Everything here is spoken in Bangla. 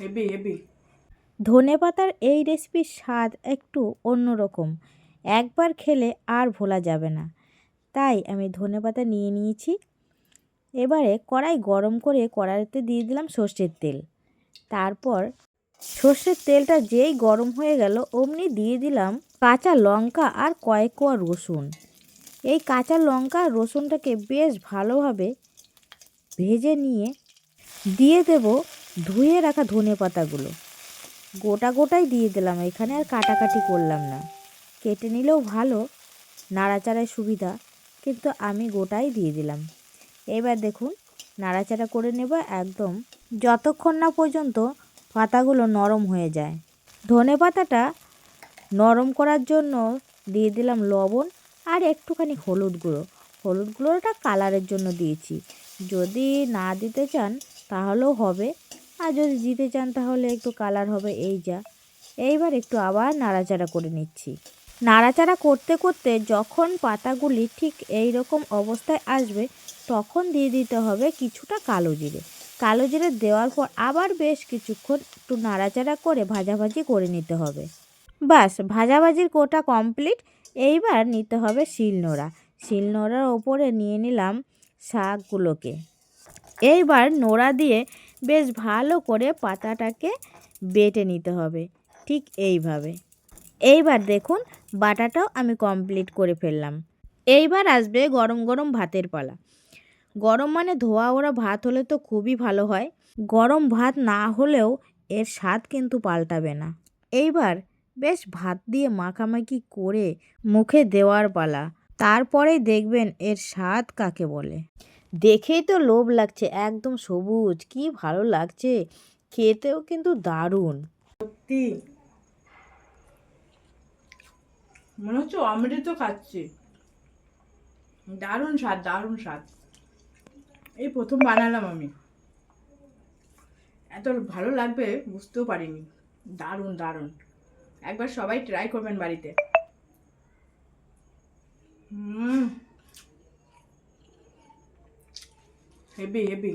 হেভি হেভি ধনে পাতার এই রেসিপির স্বাদ একটু অন্যরকম। একবার খেলে আর ভোলা যাবে না। তাই আমি ধনে পাতা নিয়ে নিয়েছি। এবারে কড়াই গরম করে কড়াইতে দিয়ে দিলাম সর্ষের তেল। তারপর সর্ষের তেলটা যেই গরম হয়ে গেল, অমনি দিয়ে দিলাম কাঁচা লঙ্কা আর কয়েক কোয়া রসুন। এই কাঁচা লঙ্কা আর রসুনটাকে বেশ ভালোভাবে ভেজে নিয়ে দিয়ে দেব ধুয়ে রাখা ধনে পাতাগুলো। গোটা গোটাই দিয়ে দিলাম, এখানে আর কাটাকাটি করলাম না। কেটে নিলেও ভালো, নাড়াচাড়ায় সুবিধা, কিন্তু আমি গোটাই দিয়ে দিলাম। এবার দেখুন, নাড়াচাড়া করে নেব একদম, যতক্ষণ না পর্যন্ত পাতাগুলো নরম হয়ে যায়। ধনে পাতাটা নরম করার জন্য দিয়ে দিলাম লবণ আর একটুখানি হলুদ গুঁড়ো। হলুদ গুঁড়োটা কালারের জন্য দিয়েছি। যদি না দিতে চান, তাহলেও হবে। আর যদি দিতে চান তাহলে একটু কালার হবে এই যা। এইবার একটু আবার নাড়াচাড়া করে নিচ্ছি। নাড়াচাড়া করতে করতে যখন পাতাগুলি ঠিক এই রকম অবস্থায় আসবে, তখন দিয়ে দিতে হবে কিছুটা কালো জিরে। কালো জিরে দেওয়ার পর আবার বেশ কিছুক্ষণ একটু নাড়াচাড়া করে ভাজাভাজি করে নিতে হবে। বাস ভাজাভাজির কোটা কমপ্লিট। এইবার নিতে হবে শিলনোড়া শিলনোড়ার ওপরে নিয়ে নিলাম শাকগুলোকে। এইবার নোড়া দিয়ে বেশ ভালো করে পাতাটাকে বেটে নিতে হবে, ঠিক এইভাবে। এইবার দেখুন, বাটাটাও আমি কমপ্লিট করে ফেললাম। এইবার আসবে গরম গরম ভাতের পালা। গরম মানে ধোয়া ওরা ভাত হলে তো খুবই ভালো হয়। গরম ভাত না হলেও এর স্বাদ কিন্তু পাল্টাবে না। এইবার বেশ ভাত দিয়ে মাখামাখি করে মুখে দেওয়ার পালা। তারপরেই দেখবেন এর স্বাদ কাকে বলে। দেখেই তো লোভ লাগছে, একদম সবুজ, কি ভালো লাগছে। খেতেও কিন্তু দারুণ। সত্যি? মনে হচ্ছে অমৃত খাচ্ছি। দারুণ স্বাদ দারুণ স্বাদ। এই প্রথম বানালাম আমি। এত ভালো লাগবে বুঝতেও পারিনি। দারুণ দারুণ। একবার সবাই ট্রাই করবেন বাড়িতে। হুম। Heavy heavy